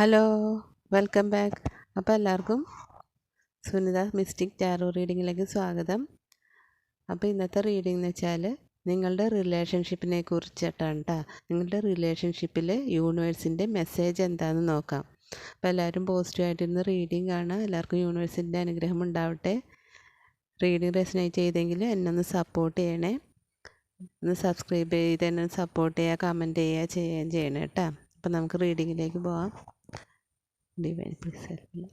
Hello welcome back അപ്പോൾ എല്ലാവർക്കും Sunitha mystic taro റീഡിങ്ങിലേക്ക് സ്വാഗതം. അപ്പോൾ ഇന്നത്തെ റീഡിംഗ് എന്ന് വെച്ചാൽ നിങ്ങളുടെ റിലേഷൻഷിപ്പിനെ കുറിച്ചിട്ടാണ് കേട്ടോ നിങ്ങളുടെ റിലേഷൻഷിപ്പിൽ യൂണിവേഴ്സിന്റെ മെസ്സേജ് എന്താണെന്ന് നോക്കാം. അപ്പോൾ എല്ലാവരും പോസിറ്റീവായിട്ടിരുന്ന് റീഡിംഗ് കാണാം എല്ലാവർക്കും യൂണിവേഴ്സിന്റെ അനുഗ്രഹം ഉണ്ടാവട്ടെ. റീഡിംഗ് റെസിനേറ്റ് ചെയ്തെങ്കിൽ എന്നെ ഒന്ന് സപ്പോർട്ട് ചെയ്യണേ. ഒന്ന് സബ്സ്ക്രൈബ് ചെയ്ത് എന്നെ സപ്പോർട്ട് ചെയ്യുക കമന്റ് ചെയ്യുക ചെയ്യുകയും ചെയ്യണേ കേട്ടോ അപ്പോൾ നമുക്ക് റീഡിങ്ങിലേക്ക് പോവാം. ഡിവൈൻ പ്ലീസ് ഹെൽപ്പ്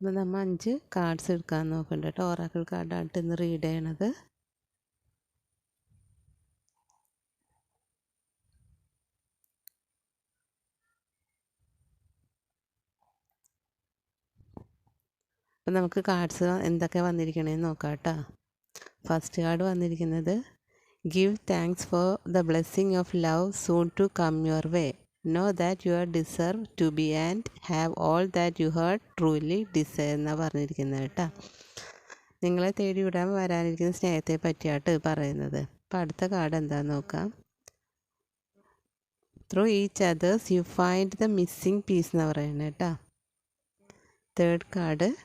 അപ്പോൾ നമ്മൾ അഞ്ച് കാർഡ്സ് എടുക്കാൻ നോക്കണ്ട കേട്ടോ ഓറാക്കിൾ കാർഡായിട്ട് ഇന്ന് റീഡ് ചെയ്യണത്. അപ്പം നമുക്ക് കാർഡ്സ് എന്തൊക്കെ വന്നിരിക്കണേന്ന് നോക്കാം കേട്ടോ ഫസ്റ്റ് കാർഡ് വന്നിരിക്കുന്നത് give thanks for the blessing of love soon to come your way know that you are deserve to be and have all that you heard truly desire എന്നാണ് പറഞ്ഞിരിക്കുന്നത് കേട്ടോ. നിങ്ങളെ തേടി വിടാൻ വരാനിരിക്കുന്ന സ്നേഹത്തെ പറ്റിയാട്ട് പറയുന്നത്. അപ്പം അടുത്ത കാർഡ് എന്താണെന്ന് നോക്കാം. Through each others you find the missing piece എന്ന് പറയുന്നത് കേട്ടോ. Third card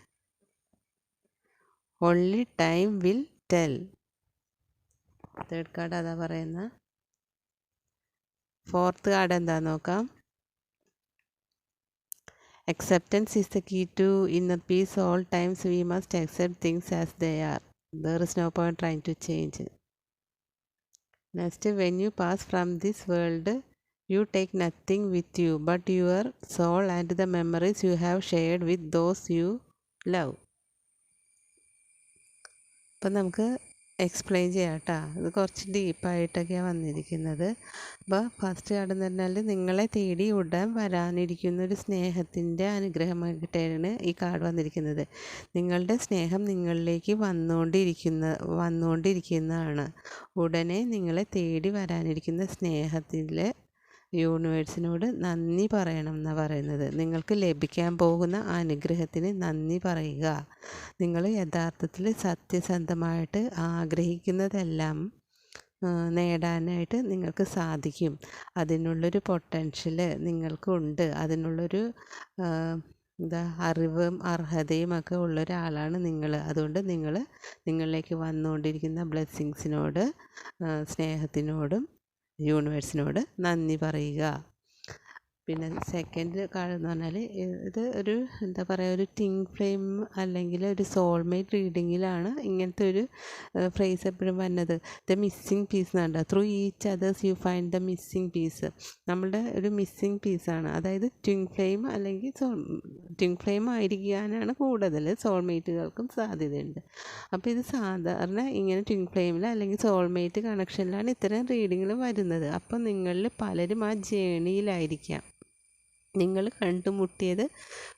only time will tell third card അതാ പറയുന്ന ഫോർത്ത് കാർഡ് എന്താ നോക്കാം acceptance is the key to inner peace all times we must accept things as they are there is no point trying to change next when you pass from this world you take nothing with you but your soul and the memories you have shared with those you love അപ്പം നമുക്ക് explain ചെയ്യാം കേട്ടോ ഇത് കുറച്ച് ഡീപ്പായിട്ടൊക്കെയാണ് വന്നിരിക്കുന്നത്. അപ്പോൾ first card എന്ന് പറഞ്ഞാൽ നിങ്ങളെ തേടി ഉടൻ വരാനിരിക്കുന്ന ഒരു സ്നേഹത്തിന്റെ അനുഗ്രഹമായിട്ടാണ് ഈ കാർഡ് വന്നിരിക്കുന്നത്. നിങ്ങളുടെ സ്നേഹം നിങ്ങളിലേക്ക് വന്നുകൊണ്ടിരിക്കുന്ന വന്നുകൊണ്ടിരിക്കുന്നതാണ്. ഉടനെ നിങ്ങളെ തേടി വരാനിരിക്കുന്ന സ്നേഹത്തിൽ യൂണിവേഴ്സിനോട് നന്ദി പറയണം എന്ന് പറയുന്നത്. നിങ്ങൾക്ക് ലഭിക്കാൻ പോകുന്ന അനുഗ്രഹത്തിന് നന്ദി പറയുക. നിങ്ങൾ യഥാർത്ഥത്തിൽ സത്യസന്ധമായിട്ട് ആഗ്രഹിക്കുന്നതെല്ലാം നേടാനായിട്ട് നിങ്ങൾക്ക് സാധിക്കും. അതിനുള്ളൊരു പൊട്ടൻഷ്യൽ നിങ്ങൾക്കുണ്ട് അതിനുള്ളൊരു എന്താ അറിവും അർഹതയും ഒക്കെ ഉള്ള ഒരാളാണ് നിങ്ങൾ. അതുകൊണ്ട് നിങ്ങൾ നിങ്ങളിലേക്ക് വന്നുകൊണ്ടിരിക്കുന്ന ബ്ലെസ്സിങ്സിനോട് സ്നേഹത്തിനോടും യൂണിവേഴ്സിനോട് നന്ദി പറയുക. പിന്നെ സെക്കൻഡ് കാർഡ് എന്ന് പറഞ്ഞാൽ ഇത് ഒരു എന്താ പറയുക ഒരു ടിങ് ഫ്ലെയിം അല്ലെങ്കിൽ ഒരു സോൾമേറ്റ് റീഡിങ്ങിലാണ് ഇങ്ങനത്തെ ഒരു ഫ്രേസ് എപ്പോഴും വരുന്നത് ദ മിസ്സിങ് പീസ് എന്നാണ് through each others you find the missing piece നമ്മളുടെ ഒരു മിസ്സിങ് പീസാണ് അതായത് ട്വിങ് ഫ്ലെയിം അല്ലെങ്കിൽ സോൾ ട്വിങ് ഫ്ലെയിം ആയിരിക്കാനാണ് കൂടുതൽ സോൾമേറ്റുകൾക്കും സാധ്യതയുണ്ട്. അപ്പോൾ ഇത് സാധാരണ ഇങ്ങനെ ട്വിങ് ഫ്ലെയിമിൽ അല്ലെങ്കിൽ സോൾമേറ്റ് കണക്ഷനിലാണ് ഇത്തരം റീഡിങ്ങിൽ വരുന്നത്. അപ്പോൾ നിങ്ങളിൽ പലരും ആ ജേണിയിലായിരിക്കാം നിങ്ങൾ കണ്ടുമുട്ടിയത്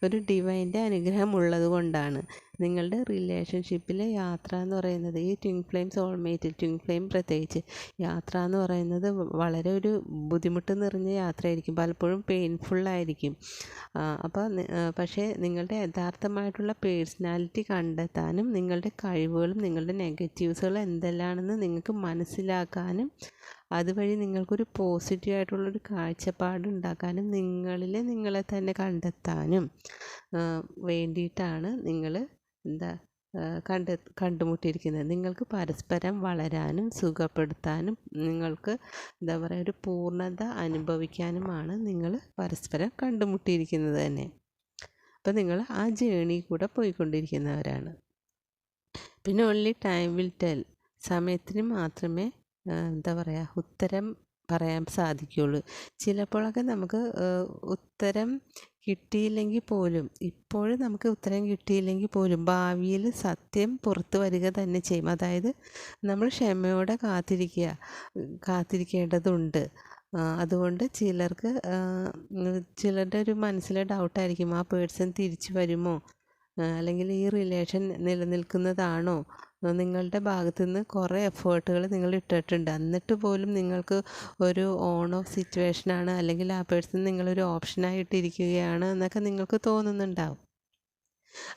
ഒരു ഡിവൈന്റെ അനുഗ്രഹം ഉള്ളത് കൊണ്ടാണ് നിങ്ങളുടെ റിലേഷൻഷിപ്പിലെ യാത്ര എന്ന് പറയുന്നത് ഈ twin flame soulmate twin flame പ്രത്യേകിച്ച് യാത്ര എന്ന് പറയുന്നത് വളരെ ഒരു ബുദ്ധിമുട്ട് നിറഞ്ഞ യാത്രയായിരിക്കും. പലപ്പോഴും പെയിൻഫുള്ളായിരിക്കും അപ്പോൾ പക്ഷേ നിങ്ങളുടെ യഥാർത്ഥമായിട്ടുള്ള പേഴ്സണാലിറ്റി കണ്ടെത്താനും നിങ്ങളുടെ കഴിവുകളും നിങ്ങളുടെ നെഗറ്റീവ്സുകളും എന്തെല്ലാണെന്ന് നിങ്ങൾക്ക് മനസ്സിലാക്കാനും അതുവഴി നിങ്ങൾക്കൊരു പോസിറ്റീവ് ആയിട്ടുള്ളൊരു കാഴ്ചപ്പാട് ഉണ്ടാക്കാനും നിങ്ങളിൽ നിങ്ങളെ തന്നെ കണ്ടെത്താനും വേണ്ടിയിട്ടാണ് നിങ്ങൾ എന്താ കണ്ട് കണ്ടുമുട്ടിയിരിക്കുന്നത്. നിങ്ങൾക്ക് പരസ്പരം വളരാനും സുഖപ്പെടുത്താനും നിങ്ങൾക്ക് എന്താ പറയുക ഒരു പൂർണത അനുഭവിക്കാനുമാണ് നിങ്ങൾ പരസ്പരം കണ്ടുമുട്ടിയിരിക്കുന്നത് തന്നെ. അപ്പോൾ നിങ്ങൾ ആ ജേണി കൂടെ പോയിക്കൊണ്ടിരിക്കുന്നവരാണ്. പിന്നെ ഓൺലി ടൈം വിൽ ടെൽ സമയത്തിന് മാത്രമേ എന്താ പറയുക ഉത്തരം പറയാൻ സാധിക്കുകയുള്ളൂ. ചിലപ്പോഴൊക്കെ നമുക്ക് ഉത്തരം കിട്ടിയില്ലെങ്കിൽ പോലും ഇപ്പോഴും നമുക്ക് ഉത്തരം കിട്ടിയില്ലെങ്കിൽ പോലും ഭാവിയിൽ സത്യം പുറത്തു വരിക തന്നെ ചെയ്യും. അതായത് നമ്മൾ ക്ഷമയോടെ കാത്തിരിക്കുക കാത്തിരിക്കേണ്ടതുണ്ട്. അതുകൊണ്ട് ചിലർക്ക് ചിലരുടെ ഒരു മനസ്സിലെ ഡൗട്ടായിരിക്കും ആ പേഴ്സൺ തിരിച്ചു വരുമോ? അല്ലെങ്കിൽ ഈ റിലേഷൻ നിലനിൽക്കുന്നതാണോ? നിങ്ങളുടെ ഭാഗത്തു നിന്ന് കുറേ എഫേർട്ടുകൾ നിങ്ങൾ ഇട്ടിട്ടുണ്ട്. എന്നിട്ട് പോലും നിങ്ങൾക്ക് ഒരു ഓൺ ഓഫ് സിറ്റുവേഷനാണ് അല്ലെങ്കിൽ ആ പേഴ്സൺ നിങ്ങളൊരു ഓപ്ഷനായിട്ടിരിക്കുകയാണ് എന്നൊക്കെ നിങ്ങൾക്ക് തോന്നുന്നുണ്ടാവും.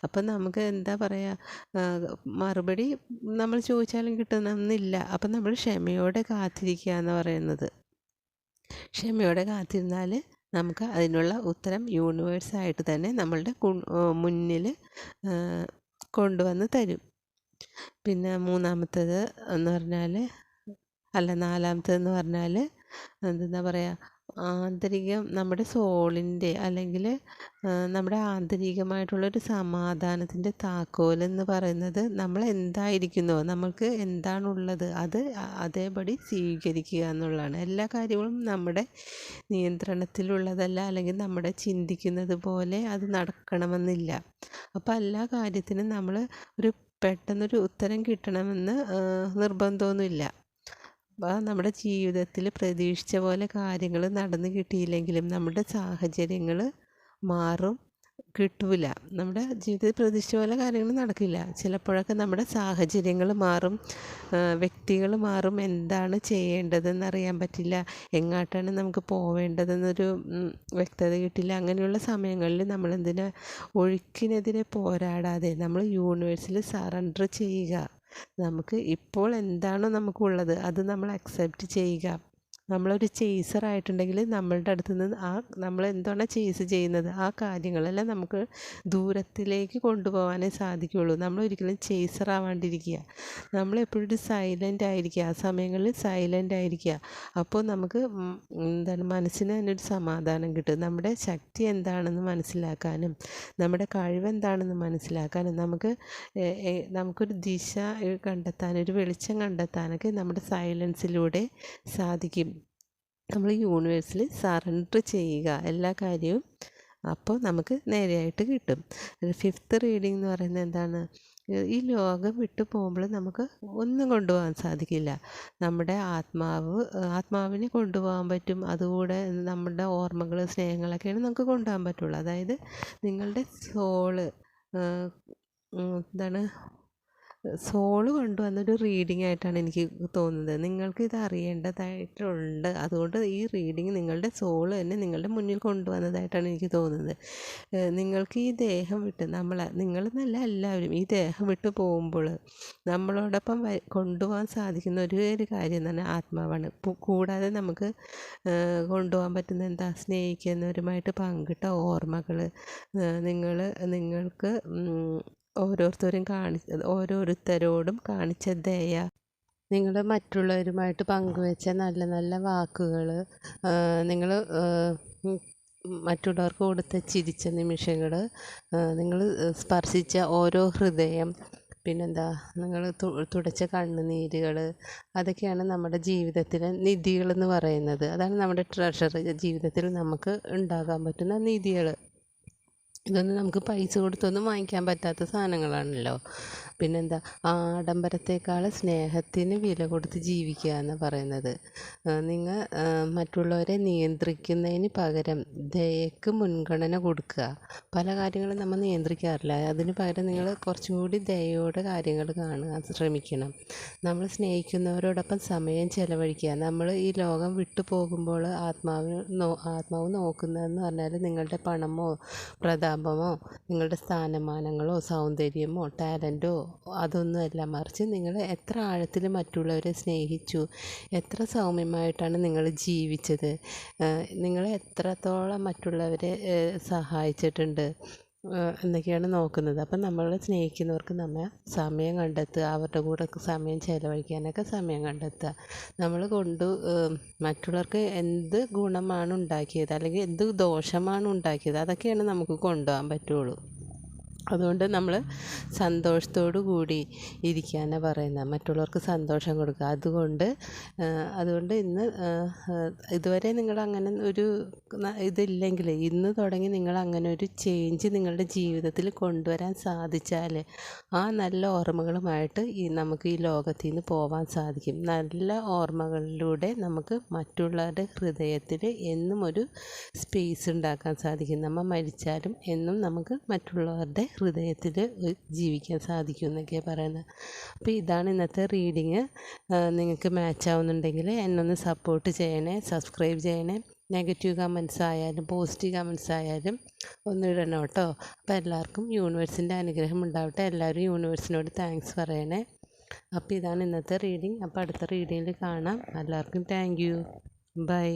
അപ്പം നമുക്ക് എന്താ പറയുക മറുപടി നമ്മൾ ചോദിച്ചാലും കിട്ടണമെന്നില്ല. അപ്പം നമ്മൾ ക്ഷമയോടെ കാത്തിരിക്കുക എന്ന് പറയുന്നത്. ക്ഷമയോടെ കാത്തിരുന്നാൽ നമുക്ക് അതിനുള്ള ഉത്തരം യൂണിവേഴ്സായിട്ട് തന്നെ നമ്മളുടെ മുന്നിൽ കൊണ്ടുവന്ന് തരും. പിന്നെ മൂന്നാമത്തേത് എന്ന് പറഞ്ഞാൽ അല്ല നാലാമത്തേതെന്ന് പറഞ്ഞാൽ എന്താ പറയുക ആന്തരികം നമ്മുടെ സോളിന്റെ അല്ലെങ്കിൽ നമ്മുടെ ആന്തരികമായിട്ടുള്ളൊരു സമാധാനത്തിന്റെ താക്കോലെന്ന് പറയുന്നത് നമ്മൾ എന്തായിരിക്കുന്നോ നമ്മൾക്ക് എന്താണുള്ളത് അത് അതേപടി സ്വീകരിക്കുക എന്നുള്ളതാണ്. എല്ലാ കാര്യങ്ങളും നമ്മുടെ നിയന്ത്രണത്തിലുള്ളതല്ല അല്ലെങ്കിൽ നമ്മുടെ ചിന്തിക്കുന്നത് പോലെ അത് നടക്കണമെന്നില്ല. അപ്പോൾ എല്ലാ കാര്യത്തിനും നമ്മൾ ഒരു പെട്ടെന്നൊരു ഉത്തരം കിട്ടണമെന്ന് നിർബന്ധമൊന്നുമില്ല. അപ്പോൾ നമ്മുടെ ജീവിതത്തിൽ പ്രതീക്ഷിച്ച പോലെ കാര്യങ്ങൾ നടന്നു കിട്ടിയില്ലെങ്കിലും നമ്മുടെ സാഹചര്യങ്ങൾ മാറും. കിട്ടില്ല നമ്മുടെ ജീവിതത്തിൽ പ്രതീക്ഷിച്ച പോലെ കാര്യങ്ങൾ നടക്കില്ല. ചിലപ്പോഴൊക്കെ നമ്മുടെ സാഹചര്യങ്ങൾ മാറും. വ്യക്തികൾ മാറും. എന്താണ് ചെയ്യേണ്ടതെന്ന് അറിയാൻ പറ്റില്ല. എങ്ങോട്ടാണ് നമുക്ക് പോവേണ്ടതെന്നൊരു വ്യക്തത കിട്ടില്ല. അങ്ങനെയുള്ള സമയങ്ങളിൽ നമ്മൾ എന്തിനാ ഒഴുക്കിനെതിരെ പോരാടാതെ നമ്മൾ യൂണിവേഴ്സിൽ സറണ്ടർ ചെയ്യുക. നമുക്ക് ഇപ്പോൾ എന്താണോ നമുക്കുള്ളത് അത് നമ്മൾ അക്സെപ്റ്റ് ചെയ്യുക. നമ്മളൊരു ചേസർ ആയിട്ടുണ്ടെങ്കിൽ നമ്മളുടെ അടുത്ത് നിന്ന് ആ നമ്മൾ എന്താണ് ചേസ് ചെയ്യുന്നത്? ആ കാര്യങ്ങളെല്ലാം നമുക്ക് ദൂരത്തിലേക്ക് കൊണ്ടുപോകാനേ സാധിക്കുകയുള്ളൂ. നമ്മൾ ഒരിക്കലും ചേസർ ആവാണ്ടിരിക്കുക. നമ്മൾ എപ്പോഴും സൈലന്റ് ആയിരിക്കുക. ആ സമയങ്ങളിൽ സൈലന്റ് ആയിരിക്കുക. അപ്പോൾ നമുക്ക് എന്താണ് മനസ്സിന് ഒരു സമാധാനം കിട്ടും. നമ്മുടെ ശക്തി എന്താണെന്ന് മനസ്സിലാക്കാനും നമ്മുടെ കഴിവ് എന്താണെന്ന് മനസ്സിലാക്കാനും നമുക്ക് നമുക്കൊരു ദിശ കണ്ടെത്താൻ ഒരു വെളിച്ചം കണ്ടെത്താനൊക്കെ നമ്മുടെ സൈലൻസിലൂടെ സാധിക്കും. നമ്മൾ യൂണിവേഴ്സിൽ സറണ്ടർ ചെയ്യുക എല്ലാ കാര്യവും അപ്പോൾ നമുക്ക് നേരെയായിട്ട് കിട്ടും. ഫിഫ്ത്ത് റീഡിംഗ് എന്ന് പറയുന്നത് എന്താണ്? ഈ ലോകം വിട്ടു പോകുമ്പോൾ നമുക്ക് ഒന്നും കൊണ്ടുപോകാൻ സാധിക്കില്ല. നമ്മുടെ ആത്മാവ് ആത്മാവിനെ കൊണ്ടുപോകാൻ പറ്റും. അതുകൂടെ നമ്മുടെ ഓർമ്മകൾ സ്നേഹങ്ങളൊക്കെയാണ് നമുക്ക് കൊണ്ടുപോകാൻ പറ്റുള്ളൂ. അതായത് നിങ്ങളുടെ സോൾ എന്താണ് സോൾ കൊണ്ടുവന്നൊരു റീഡിംഗ് ആയിട്ടാണ് എനിക്ക് തോന്നുന്നത്. നിങ്ങൾക്ക് ഇത് അറിയേണ്ടതായിട്ടുണ്ട് അതുകൊണ്ട് ഈ റീഡിംഗ് നിങ്ങളുടെ സോൾ തന്നെ നിങ്ങളുടെ മുന്നിൽ കൊണ്ടുവന്നതായിട്ടാണ് എനിക്ക് തോന്നുന്നത്. നിങ്ങൾക്ക് ഈ ദേഹം വിട്ട് നമ്മൾ നിങ്ങളെന്നല്ല എല്ലാവരും ഈ ദേഹം വിട്ട് പോകുമ്പോൾ നമ്മളോടൊപ്പം കൊണ്ടുപോകാൻ സാധിക്കുന്ന ഒരു ഒരു കാര്യം പറഞ്ഞാൽ ആത്മാവാണ്. കൂടാതെ നമുക്ക് കൊണ്ടുപോകാൻ പറ്റുന്ന എന്താ സ്നേഹിക്കുന്നവരുമായിട്ട് പങ്കിട്ട ഓർമ്മകൾ നിങ്ങൾ നിങ്ങൾക്ക് ഓരോരുത്തരും കാണി ഓരോരുത്തരോടും കാണിച്ച ദയ. നിങ്ങൾ മറ്റുള്ളവരുമായിട്ട് പങ്കുവെച്ച നല്ല നല്ല വാക്കുകൾ നിങ്ങൾ മറ്റുള്ളവർക്ക് കൊടുത്ത ചിരിച്ച നിമിഷങ്ങൾ നിങ്ങൾ സ്പർശിച്ച ഓരോ ഹൃദയം പിന്നെന്താ നിങ്ങൾ തുടച്ച കണ്ണുനീരുകൾ അതൊക്കെയാണ് നമ്മുടെ ജീവിതത്തിലെ നിധികളെന്ന് പറയുന്നത്. അതാണ് നമ്മുടെ ട്രഷർ ജീവിതത്തിൽ നമുക്ക് ഉണ്ടാകാൻ പറ്റുന്ന നിധികൾ ഇതൊന്നും നമുക്ക് പൈസ കൊടുത്തൊന്നും വാങ്ങിക്കാൻ പറ്റാത്ത സാധനങ്ങളാണല്ലോ. പിന്നെന്താ? ആഡംബരത്തേക്കാൾ സ്നേഹത്തിന് വില കൊടുത്ത് ജീവിക്കുക എന്ന് പറയുന്നത്. നിങ്ങൾ മറ്റുള്ളവരെ നിയന്ത്രിക്കുന്നതിന് പകരം ദയക്ക് മുൻഗണന കൊടുക്കുക. പല കാര്യങ്ങളും നമ്മൾ നിയന്ത്രിക്കാറില്ല. അതിന് പകരം നിങ്ങൾ കുറച്ചും കൂടി ദയയോടെ കാര്യങ്ങൾ കാണാൻ ശ്രമിക്കണം. നമ്മൾ സ്നേഹിക്കുന്നവരോടൊപ്പം സമയം ചെലവഴിക്കുക. നമ്മൾ ഈ ലോകം വിട്ടു പോകുമ്പോൾ ആത്മാവ് ആത്മാവ് നോക്കുന്നതെന്ന് പറഞ്ഞാൽ നിങ്ങളുടെ പണമോ പ്രതാപമോ നിങ്ങളുടെ സ്ഥാനമാനങ്ങളോ സൗന്ദര്യമോ ടാലന്റോ അതൊന്നുമല്ല. മറിച്ച് നിങ്ങൾ എത്ര ആഴത്തിൽ മറ്റുള്ളവരെ സ്നേഹിച്ചു എത്ര സൗമ്യമായിട്ടാണ് നിങ്ങൾ ജീവിച്ചത് നിങ്ങൾ എത്രത്തോളം മറ്റുള്ളവരെ സഹായിച്ചിട്ടുണ്ട് എന്നൊക്കെയാണ് നോക്കുന്നത്. അപ്പം നമ്മൾ സ്നേഹിക്കുന്നവർക്ക് നമ്മൾ സമയം കണ്ടെത്തുക അവരുടെ കൂടെ സമയം ചിലവഴിക്കാനൊക്കെ സമയം കണ്ടെത്തുക. നമ്മൾ കൊണ്ട് മറ്റുള്ളവർക്ക് എന്ത് ഗുണമാണ് ഉണ്ടാക്കിയത് അല്ലെങ്കിൽ എന്ത് ദോഷമാണ് ഉണ്ടാക്കിയത് അതൊക്കെയാണ് നമുക്ക് കൊണ്ടുപോകാൻ പറ്റുള്ളൂ. അതുകൊണ്ട് നമ്മൾ സന്തോഷത്തോടു കൂടി ഇരിക്കാനാണ് പറയുന്നത് മറ്റുള്ളവർക്ക് സന്തോഷം കൊടുക്കുക. അതുകൊണ്ട് അതുകൊണ്ട് ഇന്ന് ഇതുവരെ നിങ്ങൾ അങ്ങനെ ഒരു ഇതില്ലെങ്കിൽ ഇന്ന് തുടങ്ങി നിങ്ങൾ അങ്ങനെ ഒരു ചേഞ്ച് നിങ്ങളുടെ ജീവിതത്തിൽ കൊണ്ടുവരാൻ സാധിച്ചാൽ ആ നല്ല ഓർമ്മകളുമായിട്ട് ഈ നമുക്ക് ഈ ലോകത്തിൽ നിന്ന് പോവാൻ സാധിക്കും. നല്ല ഓർമ്മകളിലൂടെ നമുക്ക് മറ്റുള്ളവരുടെ ഹൃദയത്തിൽ എന്നും ഒരു സ്പേസ് ഉണ്ടാക്കാൻ സാധിക്കും. നമ്മൾ മരിച്ചാലും എന്നും നമുക്ക് മറ്റുള്ളവരുടെ ഹൃദയത്തിൽ ജീവിക്കാൻ സാധിക്കും എന്നൊക്കെ പറയുന്നത് അപ്പോൾ ഇതാണ് ഇന്നത്തെ റീഡിങ്. നിങ്ങൾക്ക് മാച്ച് ആവുന്നുണ്ടെങ്കിൽ എന്നൊന്ന് സപ്പോർട്ട് ചെയ്യണേ സബ്സ്ക്രൈബ് ചെയ്യണേ. നെഗറ്റീവ് കമൻസ് ആയാലും പോസിറ്റീവ് കമൻസ് ആയാലും ഒന്ന് ഇടണം കേട്ടോ. അപ്പോൾ എല്ലാവർക്കും യൂണിവേഴ്സിന്റെ അനുഗ്രഹം ഉണ്ടാവട്ടെ. എല്ലാവരും യൂണിവേഴ്സിനോട് താങ്ക്സ് പറയണേ. അപ്പോൾ ഇതാണ് ഇന്നത്തെ റീഡിങ്. അപ്പോൾ അടുത്ത റീഡിങ്ങിൽ കാണാം. എല്ലാവർക്കും താങ്ക് യു. ബൈ.